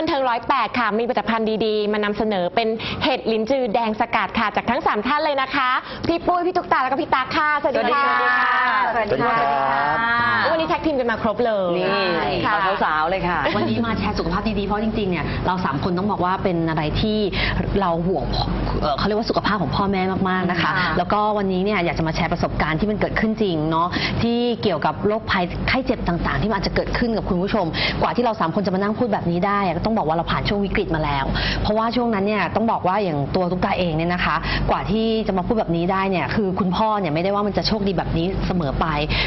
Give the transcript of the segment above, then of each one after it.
บันเทิ งร้อยแปดค่ะ มีผลิตภัณฑ์ดีๆ มานำเสนอเป็นเห็ดลิ้นจือแดงสกัดค่ะ จากทั้ง 3 ท่านเลยนะคะ พี่ปุ้ย พี่ตุ๊กตา แล้วก็พี่ตาค่ะ สวัสดีค่ะ สวัสดีค่ะสวัสดีครับวันนี้แท็กทีมกันมาครบเลยนี่ค่ะสาวๆเลยค่ะ วันนี้มาแชร์สุขภาพดีๆ เพราะจริงๆ เนี่ยเราสามคนต้องบอกว่าเป็นอะไรที่เราห่วงเอ่อเขาเรียกว่าสุขภาพของพ่อแม่มากๆนะคะค่ะแล้วก็วันนี้เนี่ยอยากจะมาแชร์ประสบการณ์ที่มันเกิดขึ้นจริงเนาะที่เกี่ยวกับโรคภัยไข้เจ็บต่างๆ ที่มันอาจจะเกิดขึ้นกับคุณผู้ชม กว่าที่เราสามคนจะมานั่งพูดแบบนี้ได้อะก็ต้องบอกว่าเราผ่านช่วงวิกฤตมาแล้ว เพราะว่าช่วงนั้นเนี่ยต้องบอกว่าอย่างตัวตุ๊กตาเองเนี่ยนะคะ กว่าที่จะมาพูดแบบนี้ได้เนี่ยคือคุณพ่อเนี่ยไม่ได้ว่ามันจะโชคดีแบบนี้เสมอไป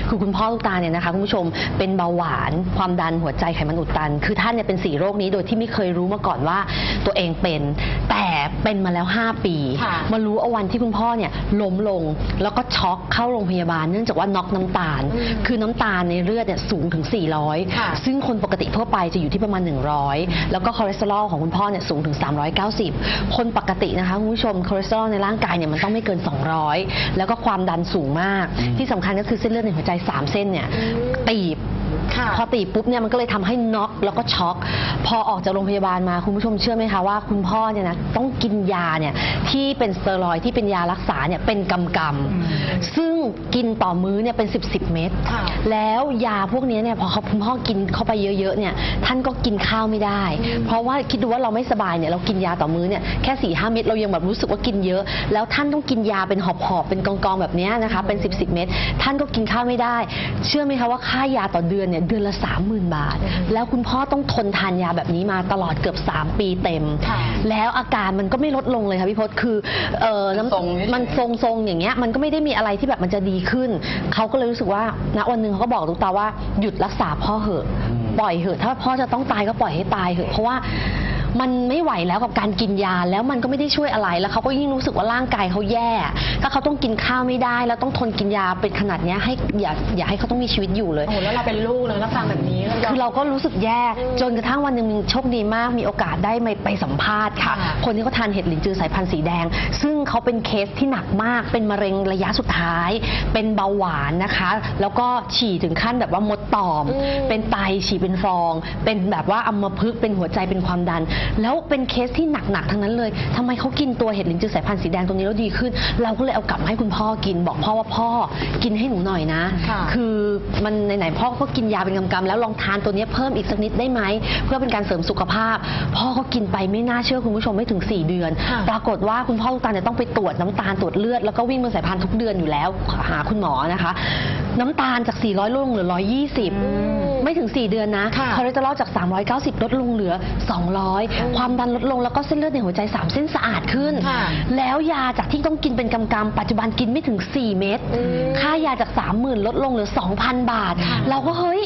คือคุณพ่อตุ๊กตาเนี่ยนะคะคุณผู้ชมเป็นเบาหวาน ความดันหัวใจไขมันอุดตัน คือท่านเนี่ยเป็นสี่โรคนี้โดยที่ไม่เคยรู้มาก่อนว่าตัวเองเป็น แต่เป็นมาแล้ว 5 ปีค่ะมารู้เอาวันที่คุณพ่อเนี่ยล้มลงแล้วก็ช็อกเข้าโรงพยาบาลเนื่องจากว่าน็อกน้ำตาลอืมคือน้ำตาลในเลือดเนี่ยสูงถึงค่ะ400 ซึ่งคนปกติทั่วไปจะอยู่ที่ประมาณ 100 แล้วก็คอเลสเตอรอลของคุณพ่อเนี่ยสูงถึง 390 คนปกตินะคะคุณผู้ชมคอเลสเตอรอลในร่างกายเนี่ยมันต้องไม่เกิน 200 แล้วก็ความดันสูงมาก ที่สำคัญก็คือเส้นเลือดในหัวใจ 3 เส้นเนี่ยอืมตีบ ค่ะพอตีบปุ๊บเนี่ยมันก็เลยทำให้น็อกแล้วก็ช็อก พอออกจากโรงพยาบาลมาคุณผู้ชมเชื่อไหมคะว่าคุณพ่อเนี่ยนะต้องกินยาเนี่ยที่เป็นสเตียรอยด์ที่เป็นยารักษาเนี่ยเป็นกำกำซึ่งกินต่อมื้อเนี่ยเป็น 10บสเม็ดค่ะ แล้วยาพวกนี้เนี่ยพอเขาคุณพ่อกินเข้าไปเยอะๆเนี่ยท่านก็กินข้าวไม่ได้ เพราะว่าคิดดูว่าเราไม่สบายเนี่ยเรากินยาต่อมื้อเนี่ยแค่4ี่ห้าเม็ดเรายังแบบรู้สึกว่ากินเยอะ แล้วท่านต้องกินยาเป็นหอบๆเป็นกองๆแบบเนี้ยนะคะเป็น 10บสเม็ดท่านก็กินข้าวไม่ได้ เชื่อไหมคะว่าค่ายาต่อเดือนเนี่ยเดือนละ 30,000 บาท แล้วคุณพ่อต้องทนทานยาแบบนี้มาตลอดเกือบ 3 ปีเต็มค่ะแล้วอาการมันก็ไม่ลดลงเลยค่ะพี่พศคือเออน้ำทรงเฉยๆมันทรงๆอย่างเงี้ยมันก็ไม่ได้มีอะไรที่แบบมันจะดีขึ้น เขาก็เลยรู้สึกว่าณวันหนึ่งเขาก็บอกตุ๊กตาว่าหยุดรักษาพ่อเหอะอืมปล่อยเหอะถ้าพ่อจะต้องตายก็ปล่อยให้ตายเหอะเพราะว่า มันไม่ไหวแล้วกับการกินยาแล้วมันก็ไม่ได้ช่วยอะไรแล้วเขาก็ยิ่งรู้สึกว่าร่างกายเขาแย่ ถ้าเขาต้องกินข้าวไม่ได้ แล้วต้องทนกินยาเป็นขนาดเนี้ยให้อย่าอย่าให้เขาต้องมีชีวิตอยู่เลย โอ้โหแล้วเราเป็นลูกเลยแล้วฟังแบบนี้แล้วยอมคือเราก็รู้สึกแย่อืมจนกระทั่งวันหนึ่งโชคดีมากมีโอกาสได้ไปไปสัมภาษณ์ค่ะ ค่ะคนที่เขาทานเห็ดหลินจือสายพันธุ์สีแดง ซึ่งเขาเป็นเคสที่หนักมาก เป็นมะเร็งระยะสุดท้าย เป็นเบาหวานนะคะ แล้วก็ฉี่ถึงขั้นแบบว่ามดตอม อืม เป็นไตฉี่เป็นฟอง เป็นแบบว่าอัมพฤกษ์เป็นหัวใจเป็นความดันแล้วเป็นเคสที่หนักๆทั้งนั้นเลยทำไมเขากินตัวเห็ดหลินจือสายพันธุ์สีแดงตัวนี้แล้วดีขึ้น เราก็เลยเอากลับมาให้คุณพ่อกินบอกพ่อว่าพ่อกินให้หนูหน่อยนะ ค่ะคือมันไหนๆพ่อก็กินยาเป็นกำๆแล้วลองทานตัวเนี้ยเพิ่มอีกสักนิดได้ไหมเพื่อเป็นการเสริมสุขภาพ พ่อก็กินไปไม่น่าเชื่อคุณผู้ชมไม่ถึง 4 เดือน ค่ะ ปรากฏว่าคุณพ่อลูกตาลเนี่ยต้องไปตรวจน้ำตาลตรวจเลือดแล้วก็วิ่งมือสายพานทุกเดือนอยู่แล้วหาคุณหมอนะคะ น้ำตาลจาก 400ลดลงเหลือ 120 ไม่ถึง 4 เดือนนะค่ะคอเลสเตอรอลจาก 390 ลดลงเหลือ 200 ความดันลดลงแล้วก็เส้นเลือดในหัวใจ 3 เส้นสะอาดขึ้นค่ะแล้วยาจากที่ต้องกินเป็นกำๆปัจจุบันกินไม่ถึง 4 เม็ดอืมค่ายาจาก 30,000 ลดลงเหลือ 2,000 บาท เราก็เฮ้ย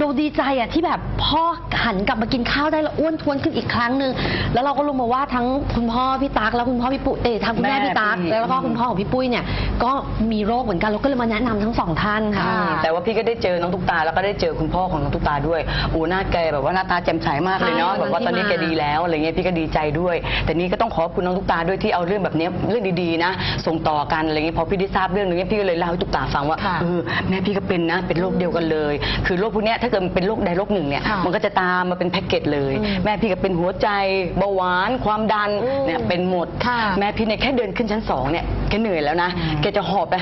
ดูดีใจอะที่แบบพ่อหันกลับมากินข้าวได้แล้วอ้วนท้วนขึ้นอีกครั้งหนึ่งแล้วเราก็รู้มาว่าทั้งคุณพ่อพี่ตั๊กแล้วคุณพ่อพี่ปุ้ยเออทางคุณแม่แม่พี่ตั๊กพี่ แล้วก็คุณพ่อของพี่ปุ้ยเนี่ยก็มีโรคเหมือนกันเราก็เลยมาแนะนำทั้งสองท่านค่ะค่ะ แต่ว่าพี่ก็ได้เจอน้องตุ๊กตาแล้วก็ได้เจอคุณพ่อของน้องตุ๊กตาด้วยโอ้หน้าแกแบบว่าหน้าตาแจ่มใสมากเลยเนาะใช่แบบว่าตอนนี้วันแกที่มาดีแล้วอะไรเงี้ยพี่ก็ดีใจด้วย แต่นี่ก็ต้องขอบคุณน้องตุ๊กตาด้วยที่เอาเรื่องแบบเนี้ยเรื่องดีๆนะ ส่งต่อกันอะไรเงี้ยพอพี่ได้ทราบเรื่องนี้พี่ก็เลยเล่าให้ตุ๊กตาฟังว่าค่ะ เออแม่พี่ก็เป็นนะเป็นโรคเดียวกันเลย คือโรคพวกเนี้ยถ้าเกิดมันเป็นโรคใดโรคหนึ่งเนี่ยค่ะมันก็จะตามมาเป็นแพ็กเกจเลย อืมแม่พี่ก็เป็นหัวใจเบาหวานความดันอืมเนี่ยเป็นหมดค่ะแม่พี่เนี่ยแค่เดินขึ้นชั้นสองเนี่ยแกเหนื่อยแล้วนะแกจะหอบไป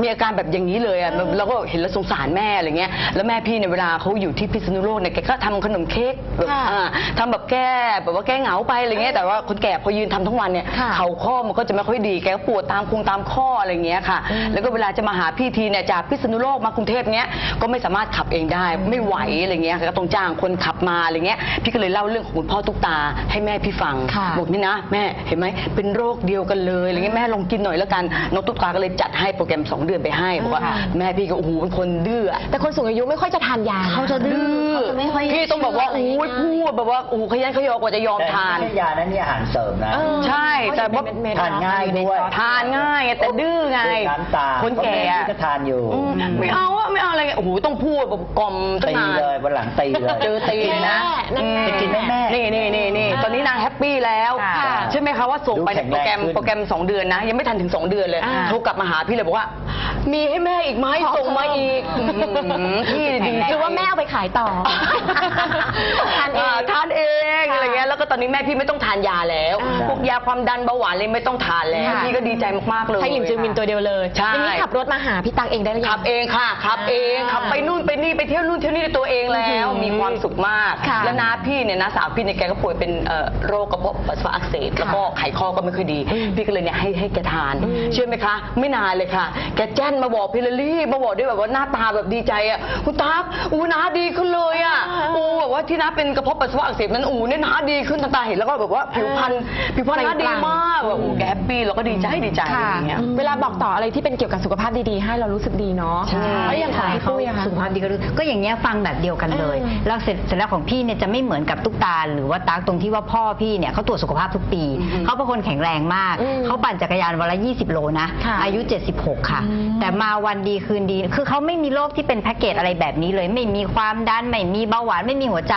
มีอาการแบบอย่างนี้เลยอะแล้วก็เห็นแล้วสงสารแม่อะไรเงี้ยแล้วแม่พี่เนี่ยเวลาเขาอยู่ที่พิษณุโลกเนี่ยแกก็ทำขนมเค้กแบบค่ะอ่าทำแบบแก้แบบว่าแก้เหงาไปอะไรเงี้ยแต่ว่าคนแก่พอยืนทำทั้งวันเนี่ยค่ะ เข่าข้อมันก็จะไม่ค่อยดีแกก็ปวดตามคงตามข้ออะไรเงี้ยค่ะ อืมแล้วก็เวลาจะมาหาพี่ทีเนี่ยจากพิษณุโลกมากรุงเทพเนี้ยก็ไม่สามารถขับเองได้ไม่ไหวอะไรเงี้ยก็ต้องจ้างคนขับมาอะไรเงี้ยพี่ก็เลยเล่าเรื่องของคุณพ่อตุ๊กตาให้แม่พี่ฟังค่ะบอกนี่นะ แม่เห็นไหมเป็นโรคเดียวกันเลยอะไรเงี้ยแม่ลองกินหน่อยแล้วกันน้องตุ๊กตาก็เลยจัดให้โปรแกรม 2 เดือนไปให้บอกว่าค่ะ แม่พี่ก็โอ้โหเป็นคนดื้ออะ แต่คนสูงอายุไม่ค่อยจะทานยานะเขาจะดื้อเขาจะไม่ค่อยพี่ต้องบอกว่าเชื่โอ้ออะไรยพูดแบบว่าโอ้โหขยันขยอกว่าจะยอมแต่ทานไม่ใช่ยานะนี่อาหารเสริมนะ เออใช่แต่ว่า เม็ดๆทานง่ายด้วย ทานง่ายแต่ดื้อไงน้ำตาลคนแก่ เพราะม่พี่ก็ทานอยู่ อืมไม่เอาอะไม่เอาอะไรเงี้ยโอ้โหต้องพูดแบบกล่อมตั้งตีนานเลยวันหลังตีเลย เจอตีนะ แม่ จะกินไหมแม่ นี่นี่นี่นี่ ตอนนี้นางแฮปปี้แล้วค่ะใช่ไหมคะว่าส่งไปในดูแข็งโปรแกรมแรงขึ้นโปรแกรม 2 เดือนนะ ยังไม่ทันถึง 2 เดือนเลยอ่าโทรกลับมาหาพี่เลยบอกว่า มีให้แม่อีกไหมขอส่งมาอีกอื้อหือพี่ดีหรือว่าแม่เอาไปขายต่อ ทานเอง ทานเองค่ะอะไรเงี้ยแล้วก็ตอนนี้แม่พี่ไม่ต้องทานยาแล้วอ่า พวกยาความดันเบาหวานเลยไม่ต้องทานแล้วค่ะ พี่ก็ดีใจมากๆเลย ใช้หลินจือมินตัวเดียวเลยใช่ อย่างนี้ขับรถมาหาพี่ตังเองได้หรือยั ขับเองค่ะขับเองอ่าขับไปนู่นไปนี่ไปเที่ยวนู่นเที่ยวนี่ด้วยตัวเองแล้ว อื้อหือมีความสุขมาก ค่ะ แล้วน้าพี่เนี่ยน้าสาวพี่เนี่ยแกก็ป่วยเป็นเอ่อโรคกระเพาะปัสสาวะอักเสบแล้วก็ไขข้อก็ไม่ค่อยดีอืมพี่ก็เลยเนี่ยให้ให้แกทานอืมเชื่อไหมคะ ไม่นานเลยค่ะ แกแจ้นมาบอกพี่ลลี่มาบอกด้วยแบบว่าหน้าตาแบบดีใจอะคุณตั๊กอู้น้าดีขึ้นเลยอะอ่าอู้แบบว่าที่น้าเป็นกระเพาะปัสสาวะอักเสบนั้นอู้เนี่ยน้าดีขึ้นตาตาเห็นแล้วก็แบบว่าผิวพรรณผิวพรรณน้าดีมากแบบอู้แกแฮปปี้เราก็ดีใจดีใจค่ะอย่างเงี้ย เวลาบอกต่ออะไรที่เป็นเกี่ยวกับสุขภาพดีๆ ให้เรารู้สึกดีเนาะใช่ แล้วอย่างของพี่ปุ้ยอะคะ สุขภาพดีก็รู้ก็อย่างเงี้ยฟังแบบเดียวกันเลยเออแล้วเสร็จเสร็จแล้วของพี่เนี่ยจะไม่เหมือนกับตุ๊กตา หรือว่าตั๊กตรงที่ว่าพ่อพี่เนี่ยเขาตรวจสุขภาพทุกปีอือฮึเขาเป็นคนแข็งแรงมากอืมเขาปั่นจักรยานวันละ 20 โลนะค่ะอายุ 76 ค่ะอืมแต่มาวันดีคืนดี คือเขาไม่มีโรคที่เป็นแพ็กเกจอะไรแบบนี้เลย ไม่มีความดัน ไม่มีเบาหวาน ไม่มีหัวใจ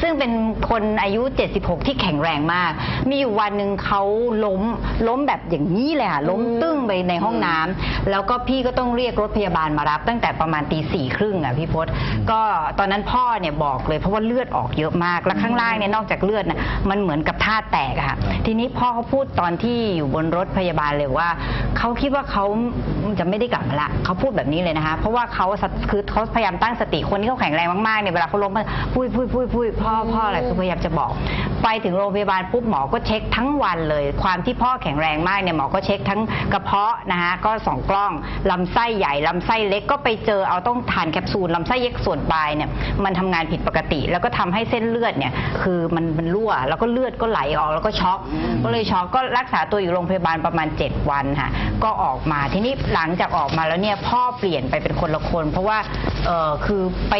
ซึ่งเป็นคนอายุ 76 ที่แข็งแรงมาก มีอยู่วันหนึ่งเขาล้ม ล้มแบบอย่างนี้เลยค่ะ ล้มตึ้งไปในห้องน้ำแล้วก็พี่ก็ต้องเรียกรถพยาบาลมารับ ตั้งแต่ประมาณตีสี่ครึ่งอะพี่พศก็ตอนนั้นพ่อเนี่ยบอกเลยเพราะว่าเลือดออกเยอะมาก แล้วข้างล่างเนี่ยนอกจากเลือดน่ะมันเหมือนกับท่าแตกอะค่ะทีนี้พ่อเขาพูดตอนที่อยู่บนรถพยาบาลเลยว่าเขาคิดว่าเขาจะไม่ได้กลับมาละเขาพูดแบบนี้เลยนะคะ เพราะว่าเขาสติคือเขาพยายามตั้งสติคนที่เขาแข็งแรงมากๆเนี่ยเวลาเขาล้มมาพูดพูดพูดพูดพ่อพ่ออะไรคือพยายามจะบอก ไปถึงโรงพยาบาลปุ๊บหมอก็เช็คทั้งวันเลย ความที่พ่อแข็งแรงมากเนี่ยหมอก็เช็คทั้งกระเพาะนะคะก็สองกล้องลำไส้ใหญ่ลำไส้เล็กก็ไปเจอเอาต้องทานแคปซูลลำไส้เล็กส่วนปลายเนี่ยมันทำงานผิดปกติ แล้วก็ทำให้เส้นเลือดเนี่ยคือมันมันรั่ว แล้วก็เลือดก็ไหลออกแล้วก็ช็อกก็เลยช็อกก็รักษาตัวอยู่โรงพยาบาลประมาณ 7 วันค่ะก็ออกมาทีนี้หลังจากออกมาแล้วเนี่ยพ่อเปลี่ยนไปเป็นคนละคน เพราะว่าเออคือไป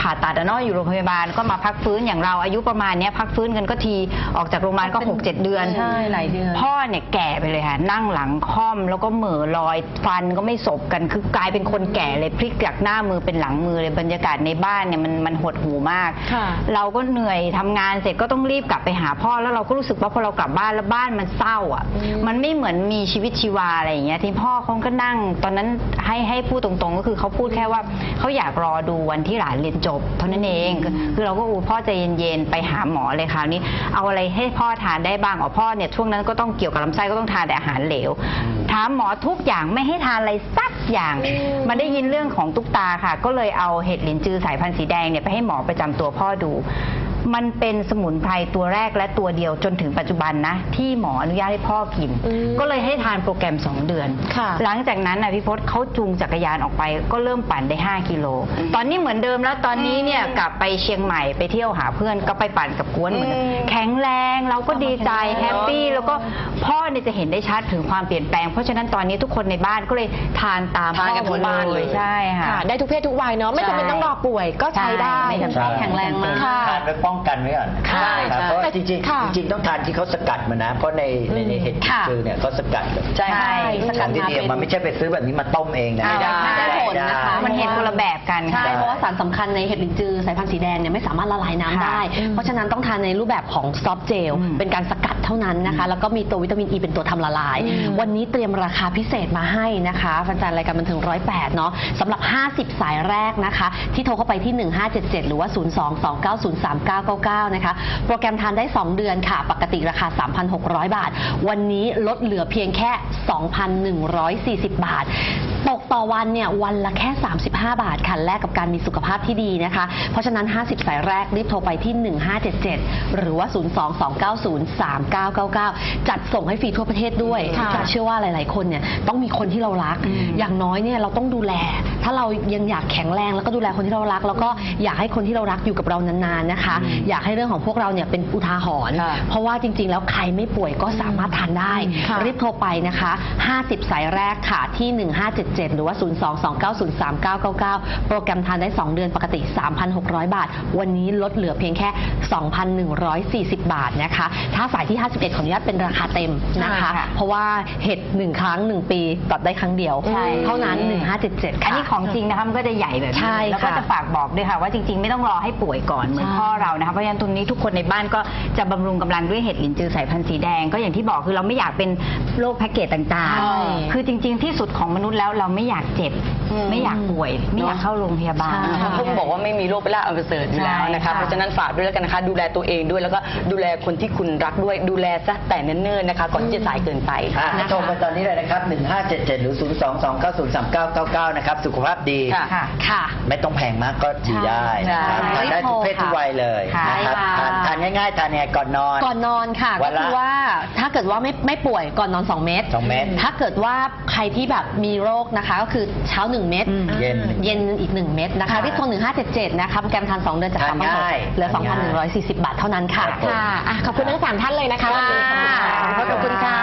ผ่าตัดอะเนาะอยู่โรงพยาบาลก็มาพักฟื้นอย่างเราอายุประมาณเนี้ยพักฟื้นกันก็ทีออกจากโรงพยาบาลก็หกเจ็ดเดือน ใช่หลายเดือน พ่อเนี่ยแก่ไปเลยค่ะ นั่งหลังค่อมแล้วก็เหม่อลอยฟันก็ไม่สบกันคือกลายเป็นคนแก่เลยพลิกจากหน้ามือเป็นหลังมือเลยบรรยากาศในบ้านเนี่ยมันมันหดหูมาก ค่ะ เราก็เหนื่อยทำงานเสร็จก็ต้องรีบกลับไปหาพ่อแล้วเราก็รู้สึกว่าพอเรากลับบ้านแล้วบ้านมันเศร้าอะ อืม มันไม่เหมือนมีชีวิตชีวาอะไรอย่างเงี้ยที่พ่อเขาก็นั่ง ตอนนั้นให้ให้พูดตรงๆ ก็คือเขาพูดแค่ว่าเขาอยากรอดูวันที่หลานเรียนจบ เท่านั้นเองคือคือเราก็อูพ่อใจเย็นๆไปหาหมอเลยคราวนี้เอาอะไรให้พ่อทานได้บ้างอ๋อพ่อเนี่ยช่วงนั้นก็ต้องเกี่ยวกับลำไส้ก็ต้องทานแต่อาหารเหลว ถามหมอทุกอย่างไม่ให้ทานอะไรสักอย่าง มันได้ยินเรื่องของตุ๊กตาค่ะ ก็เลยเอาเห็ดหลินจือสายพันธุ์สีแดงเนี่ยไปให้หมอประจำตัวพ่อดู มันเป็นสมุนไพรตัวแรกและตัวเดียวจนถึงปัจจุบันนะ ที่หมออนุญาตให้พ่อกิน อืมก็เลยให้ทานโปรแกรม 2 เดือน ค่ะหลังจากนั้นนะพี่พศเขาจูงจักรยานออกไป ก็เริ่มปั่นได้ 5 กิโล ตอนนี้เหมือนเดิมแล้วตอนนี้เนี่ยกลับไปเชียงใหม่ไปเที่ยวหาเพื่อนก็ไปปั่นกับกวนเหมือนเดิมอืม แข็งแรงเราก็ดีใจแฮปปี้แล้วก็พ่อเนี่ยจะเห็นได้ชัดถึงความเปลี่ยนแปลงเพราะฉะนั้นตอนนี้ทุกคนในบ้านก็เลยทานตามทานพ่อกันหมทั้ดงบ้านเลย ใช่ค่ะค่ะ ได้ทุกเพศทุกวัยเนาะไม่จำเป็นต้องรอป่วยก็ใช้ได้ ใช่ไม่จำเป็น แข็งแรงมาก ค่ะทานไว้ป้องกันไว้ก่อนค่ะครับเพราะว่าแต่จริงค่ะๆจริงๆต้องทานที่เขาสกัดมานะ เพราะในในในเห็ดค่ะจือเนี่ยเขาสกัดแบบใช่ใช่สกัดที่มาดีเป็น มันไม่ใช่ไปซื้อแบบนี้มาต้มเองนะ ไม่ได้ไม่ได้ผลนะคะ มันเห็นคนละแบบกัน ใช่ค่ะเพราะว่าสารสำคัญในเห็ดหลินจือสายพันธุ์สีแดงเนี่ยไม่สามารถละลายน้ำค่ะได้เพราะฉะนั้นต้องทานในรูปแบบของซอฟต์เจล อืมเป็นการสกัดเท่านั้นนะคะ แล้วก็มีตัววิตามินอ e ีเป็นตัวทำละลาย อืม วันนี้เตรียมราคาพิเศษมาให้นะคะแฟนๆรายการบันเทิงร้อยแปดเนาะสำหรับ 50 สายแรกนะคะ ที่โทรเข้าไปที่ 1577 หรือว่า9999 นะคะ โปรแกรมทานได้ 2 เดือนค่ะ ปกติราคา 3,600 บาท วันนี้ลดเหลือเพียงแค่ 2,140 บาท ตกต่อวันเนี่ยวันละแค่ 35 บาทค่ะแลกกับการมีสุขภาพที่ดีนะคะ เพราะฉะนั้น 50 สายแรกรีบโทรไปที่ 1577 หรือว่า 022903999 จัดส่งให้ฟรีทั่วประเทศด้วยค่ะแต่เชื่อว่าหลาย ๆ คนเนี่ยต้องมีคนที่เรารักอย่างน้อยเนี่ยเราต้องดูแล ถ้าเรายังอยากแข็งแรงแล้วก็ดูแลคนที่เรารัก แล้วก็อยากให้คนที่เรารักอยู่กับเรานาน ๆ นะคะอยากให้เรื่องของพวกเราเนี่ยเป็นอุทาหรณ์ค่ะเพราะว่าจริง ๆ แล้วใครไม่ป่วยก็สามารถทานได้ ค่ะ รีบโทรไปนะคะ 50 สายแรกค่ะที่1577หรือว่า 022903999 โปรแกรมทานได้ 2 เดือนปกติ 3,600 บาท วันนี้ลดเหลือเพียงแค่ 2,140 บาทนะคะ ถ้าสายที่ 51 ขออนุญาตเป็นราคาเต็มนะคะค่ะเพราะว่าเห็ด 1 ครั้ง 1 ปีตัดได้ครั้งเดียวใช่เท่านั้น 1577ค่ะอันนี้ของจริงนะคะมันก็จะใหญ่แบบนี้ใช่แล้วก็ค่ะจะฝากบอกด้วยค่ะว่าจริงๆ ไม่ต้องรอให้ป่วยก่อนเหมือนใช่พ่อเรานะคะเพราะฉะนั้นตรงนี้ทุกคนในบ้านก็จะบำรุงกำลังด้วยเห็ดหลินจือสายพันธุ์สีแดง ก็อย่างที่บอกคือเราไม่อยากเป็นโรคแพ็กเกจต่างใช่ ๆ คือจริง ๆ ที่สุดของมนุษย์แล้วเราไม่อยากเจ็บ อืม ไม่อยากป่วย ไม่อยากเข้าโรงพยาบาล ใช่อ่าเขาก็บอกว่าไม่มีโรคเป็นลาภอันประเสริฐอยู่แล้วนะคะใช่ค่ะเพราะฉะนั้นฝากด้วยแล้วกันนะคะ ดูแลตัวเองด้วยแล้วก็ดูแลคนที่คุณรักด้วยดูแลซะแต่เนิ่นๆนะคะ ก่อนที่จะสายเกินไป อะนะคะโทรมาตอนนี้เลยนะครับ 1577 หรือ 022903999 นะครับ สุขภาพดี ค่ะ ค่ะ ค่ะ ไม่ต้องแพงมากก็ดีได้นะครับใช่ทานได้ทุกเพศค่ะทุกวัยเลยค่ะนะครับใช่ค่ะ ทานทานง่ายๆ ทานยังไงก่อนนอน ก่อนนอนค่ะวัก็นละคือว่าถ้าเกิดว่าไม่ไม่ป่วยก่อนนอน 2 เม็ดสองเม็ดถ้าเกิดว่าใครที่แบบมีโรคนะคะก็คือเช้า 1 เม็ดอืมเย็นเย็นอีก 1 เม็ดนะคะค่ะรีบโทร1577 นะคะโปรแกรมทาน 2 เดือนจากทาน3ง่ายเหลือ ทานง่าย2,140 บาทเท่านั้นค่ะ ครับค่ะอะขอบคุณทั้งสามท่านเลยนะคะวันนี้ค่ะ ขอบคุณค่ะ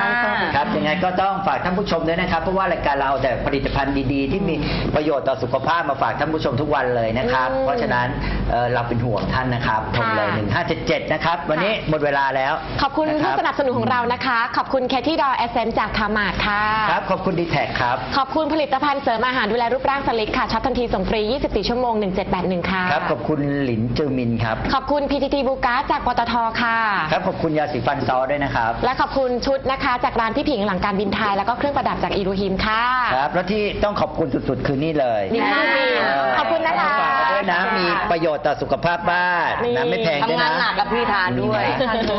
ครับยังไงก็ต้องฝากท่านผู้ชมด้วยนะครับ เพราะว่ารายการเราเอาแต่ผลิตภัณฑ์ดีๆ ที่มีประโยชน์ต่อสุขภาพมาฝากท่านผู้ชมทุกวันเลยนะครับ อืมเพราะฉะนั้นเอ่อเราเป็นห่วงท่านนะครับโทรเลยค่ะ 1577 นะครับ วันนี้หมดเวลาแล้วขอบคุณนะผู้รับสนับสนุนของเรานะคะ ขอบคุณแคที่ดอแอสเซนจากคามาดค่ะ ครับ ขอบคุณดีแท็ครับ ขอบคุณผลิตภัณฑ์เสริมอาหารดูแลรูปร่างสลิกค่ะช็อปทันทีส่งฟรี 24 ชั่วโมง 1781 ค่ะ ครับขอบคุณหลินจือมินครับ ขอบคุณ PTT บูการ์ดจากปตทค่ะ ครับขอบคุณยาสีฟันซอด้วยนะครับ และขอบคุณชุดนะคะ จากร้านพี่ผิงหลังการบินไทย แล้วก็เครื่องประดับจากอีรูฮิมค่ะครับแล้วที่ต้องขอบคุณสุดๆ คือนี่เลยลินจือมินเขอบคุณนะคะฝากมาด้วยนะมีประโยชน์ต่อสุขภาพบ้านนี่นะไม่แพงด้วยทำงานะนหนักกับพี่ทานด้วย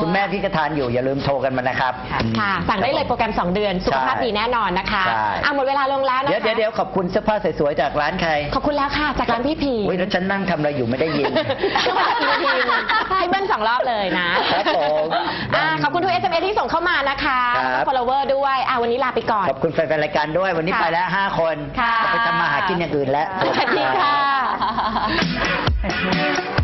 คุณแม่พี่ก็ทานอยู่อย่าลืมโทรกันมานะครับ ค่ะ สั่งได้เลยโปรแกรม 2 เดือน สุขภาพดีแน่นอนนะคะใช่ อะหมดเวลาลงแล้วนะคะเดี๋ยวเดี๋ยวเดี๋ยวขอบคุณเสื้อผ้าสวยๆจากร้านใครขอบคุณแล้วค่ะจากร้านพี่ผิงอุ้ยแล้วฉันนั่งทำอะไรอยู่ไม่ได้ยินก็มาจากอีรูฮิมให้เบิ้ลสองรอบเลยนะครับผมอะขอบคุณทุก SMS ที่ส่งเข้ามานะคะครับ follower ด้วยอะวันนี้ลาไปก่อน ขอบคุณแฟนๆรายการด้วยวันนี้ค่ะไปแล้ว5คนค่ะ จะไปทำมาหากินอย่างอื่นแล้ว สวัสดีค่ะค่ะ